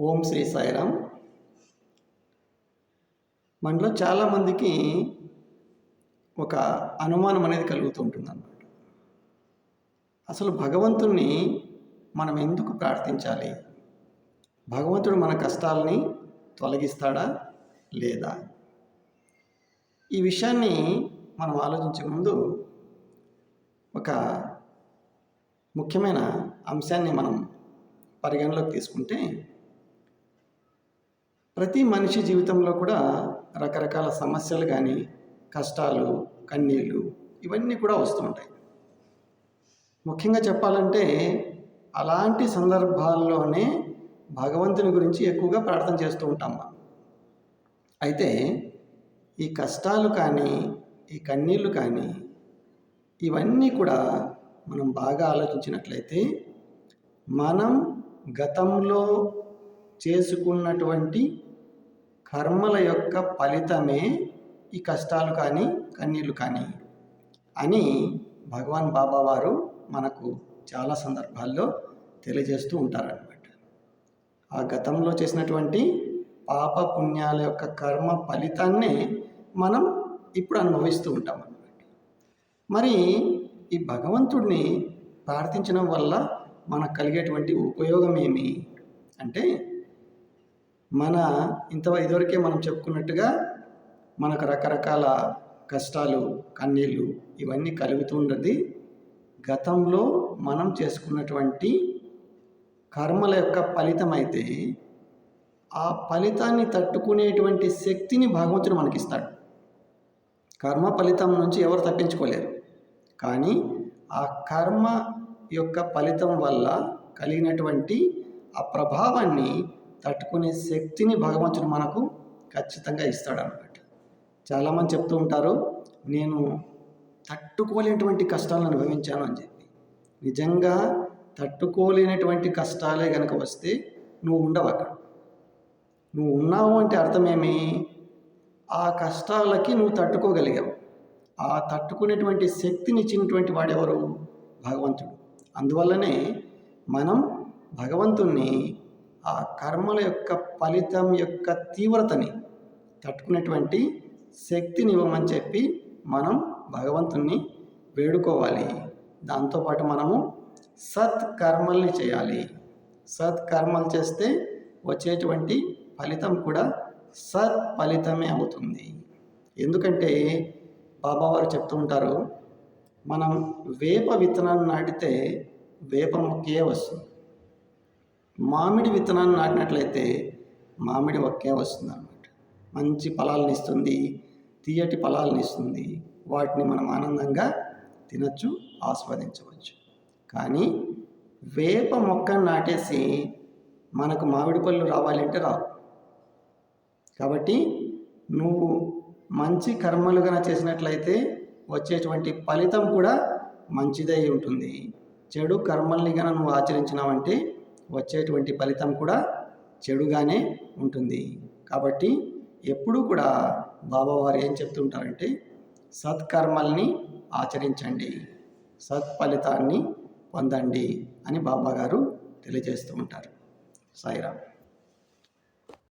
ఓం శ్రీ సాయిరామ్. మనలో చాలామందికి ఒక అనుమానం అనేది కలుగుతూ ఉంటుంది అన్నమాట అసలు భగవంతుణ్ణి మనం ఎందుకు ప్రార్థించాలి? భగవంతుడు మన కష్టాలని తొలగిస్తాడా లేదా? ఈ విషయాన్ని మనం ఆలోచించే ముందు ఒక ముఖ్యమైన అంశాన్ని మనం పరిగణలోకి తీసుకుంటే ప్రతి మనిషి జీవితంలో కూడా రకరకాల సమస్యలు కానీ కష్టాలు కన్నీళ్ళు ఇవన్నీ కూడా వస్తూ ఉంటాయి. ముఖ్యంగా చెప్పాలంటే అలాంటి సందర్భాల్లోనే భగవంతుని గురించి ఎక్కువగా ప్రార్థన చేస్తూ ఉంటాం మనం. అయితే ఈ కష్టాలు కానీ ఈ కన్నీళ్ళు కానీ ఇవన్నీ కూడా మనం బాగా ఆలోచించినట్లయితే మనం గతంలో చేసుకున్నటువంటి కర్మల యొక్క ఫలితమే ఈ కష్టాలు కానీ కన్నీళ్ళు కానీ అని భగవాన్ బాబా వారు మనకు చాలా సందర్భాల్లో తెలియజేస్తూ ఉంటారనమాట ఆ గతంలో చేసినటువంటి పాప పుణ్యాల యొక్క కర్మ ఫలితాన్నే మనం ఇప్పుడు అనుభవిస్తూ ఉంటాం అన్నమాట మరి ఈ భగవంతుడిని ప్రార్థించడం వల్ల మనకు కలిగేటువంటి ఉపయోగం ఏమి? అంటే మన ఇంత ఇదివరకే మనం చెప్పుకున్నట్టుగా మనకు రకరకాల కష్టాలు కన్నీళ్ళు ఇవన్నీ కలుగుతుండది గతంలో మనం చేసుకున్నటువంటి కర్మల యొక్క ఫలితం అయితే ఆ ఫలితాన్ని తట్టుకునేటువంటి శక్తిని భగవంతుడు మనకిస్తాడు. కర్మ ఫలితం నుంచి ఎవరు తప్పించుకోలేరు. కానీ ఆ కర్మ యొక్క ఫలితం వల్ల కలిగినటువంటి ఆ ప్రభావాన్ని తట్టుకునే శక్తిని భగవంతుడు మనకు ఖచ్చితంగా ఇస్తాడనమాట చాలామంది చెప్తూ ఉంటారు నేను తట్టుకోలేనటువంటి కష్టాలను అనుభవించాను అని చెప్పి. నిజంగా తట్టుకోలేనటువంటి కష్టాలే కనుక వస్తే నువ్వు ఉండవు అక్కడ. నువ్వు ఉన్నావు అంటే అర్థమేమి? ఆ కష్టాలకి నువ్వు తట్టుకోగలిగావు. ఆ తట్టుకునేటువంటి శక్తిని ఇచ్చినటువంటి వాడెవరు? భగవంతుడు. అందువల్లనే మనం భగవంతుణ్ణి ఆ కర్మల యొక్క ఫలితం యొక్క తీవ్రతని తట్టుకునేటువంటి శక్తిని ఇవ్వమని చెప్పి మనం భగవంతుణ్ణి వేడుకోవాలి. దాంతోపాటు మనము సత్కర్మల్ని చేయాలి. సత్కర్మలు చేస్తే వచ్చేటువంటి ఫలితం కూడా సత్ ఫలితమే అవుతుంది. ఎందుకంటే బాబావారు చెప్తూ ఉంటారు మనం వేప విత్తనాన్ని నాటితే వేప మొక్కే వస్తుంది. మామిడి విత్తనాన్ని నాటినట్లయితే మామిడి ఒక్కే వస్తుంది అనమాట మంచి ఫలాలను ఇస్తుంది తీయటి ఫలాలను ఇస్తుంది. వాటిని మనం ఆనందంగా తినచ్చు ఆస్వాదించవచ్చు. కానీ వేప మొక్కను నాటేసి మనకు మామిడి పళ్ళు రావాలంటే రావు. కాబట్టి నువ్వు మంచి కర్మలుగా చేసినట్లయితే వచ్చేటువంటి ఫలితం కూడా మంచిదై ఉంటుంది. చెడు కర్మల్ని కనుక నువ్వు ఆచరించినావంటే వచ్చేటువంటి ఫలితం కూడా చెడుగానే ఉంటుంది. కాబట్టి ఎప్పుడూ కూడా బాబావారు ఏం చెప్తుంటారంటే సత్కర్మల్ని ఆచరించండి సత్ఫలితాన్ని పొందండి అని బాబాగారు తెలియజేస్తూ ఉంటారు. సాయిరామ్.